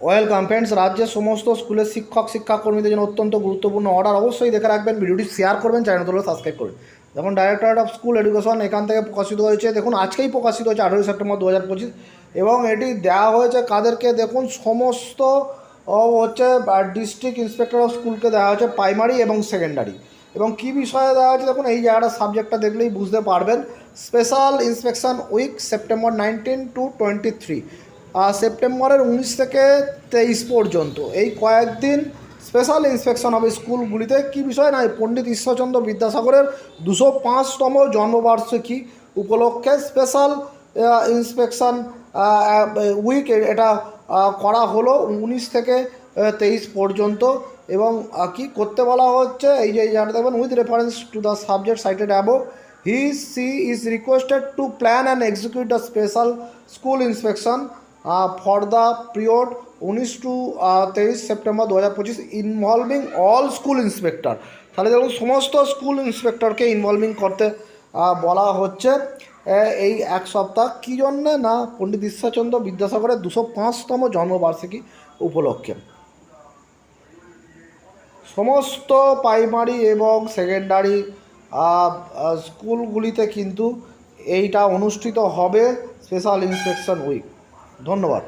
Welcome friends রাজ্যের সমস্ত স্কুলের শিক্ষক, শিক্ষাকর্মীদের জন্য অত্যন্ত গুরুত্বপূর্ণ অর্ডার অবশ্যই দেখে রাখবেন। ভিডিওটি শেয়ার করবেন চ্যানেলগুলো সাবস্ক্রাইব করবেন। দেখুন ডাইরেক্টরেট অফ স্কুল এডুকেশন এখান থেকে প্রকাশিত হয়েছে। দেখুন, আজকেই প্রকাশিত হয়েছে, আঠেরোই সেপ্টেম্বর দু হাজার পঁচিশ। এবং এটি দেওয়া হয়েছে কাদেরকে? দেখুন, সমস্ত হচ্ছে ডিস্ট্রিক্ট ইন্সপেক্টর অফ স্কুলকে দেওয়া হয়েছে প্রাইমারি এবং সেকেন্ডারি এবং কী বিষয়ে দেওয়া হয়েছে? দেখুন, এই জায়গাটা সাবজেক্টটা দেখলেই বুঝতে পারবেন। Special inspection week September nineteen to twenty three সেপ্টেম্বরের উনিশ থেকে তেইশ পর্যন্ত। এই কয়েকদিন স্পেশাল ইন্সপেকশন হবে স্কুলগুলিতে। কী বিষয় না, এই পণ্ডিত ঈশ্বরচন্দ্র বিদ্যাসাগরের দুশো পাঁচতম জন্মবার্ষিকী উপলক্ষে স্পেশাল ইন্সপেকশন উইক এটা করা হলো উনিশ থেকে তেইশ পর্যন্ত। এবং কি করতে বলা হচ্ছে, এই যে জায়গাটা দেখবেন with reference to the subject cited above he she is requested to plan and execute the special school inspection for the period উনিশ টু তেইশ সেপ্টেম্বর দু হাজার পঁচিশ ইনভলভিং অল স্কুল ইন্সপেক্টর তাহলে দেখুন, সমস্ত স্কুল ইন্সপেক্টরকে ইনভলভিং করতে বলা হচ্ছে। এই এক সপ্তাহ কী জন্যে? না, পণ্ডিত ঈশ্বরচন্দ্র বিদ্যাসাগরের দুশো পাঁচতম জন্মবার্ষিকী উপলক্ষে। সমস্ত প্রাইমারি এবং সেকেন্ডারি স্কুলগুলিতে কিন্তু এইটা অনুষ্ঠিত হবে স্পেশাল ইন্সপেকশন উইক ধন্যবাদ।